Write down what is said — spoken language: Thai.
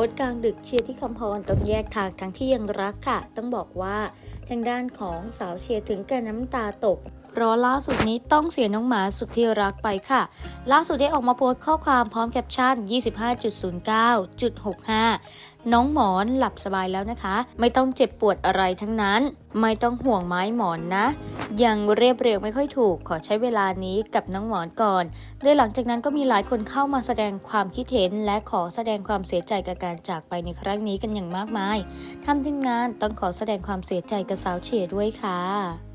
สต์กลางดึกเชียร์ที่คำพรต้องแยกทางทั้งที่ยังรักค่ะ ต้องบอกว่าทางด้านของสาวเชียร์ถึงกับน้ำตาตกเพราะล่าสุดนี้ต้องเสียน้องหมาสุดที่รักไปค่ะ ล่าสุดได้ออกมาโพสต์ข้อความพร้อมแคปชั่น 25.09.65 น้องหมอนหลับสบายแล้วนะคะ ไม่ต้องเจ็บปวดอะไรทั้งนั้น ไม่ต้องห่วงไม้หมอนนะ ยังเรียบเรียงไม่ค่อยถูก ขอใช้เวลานี้กับน้องหมอนก่อนโดยหลังจากนั้นก็มีหลายคนเข้ามาแสดงความคิดเห็น และขอแสดงความเสียใจกับการจากไปในครั้งนี้กันอย่างมากมายทำทีมงานต้องขอแสดงความเสียใจกับสาวเชียร์ด้วยค่ะ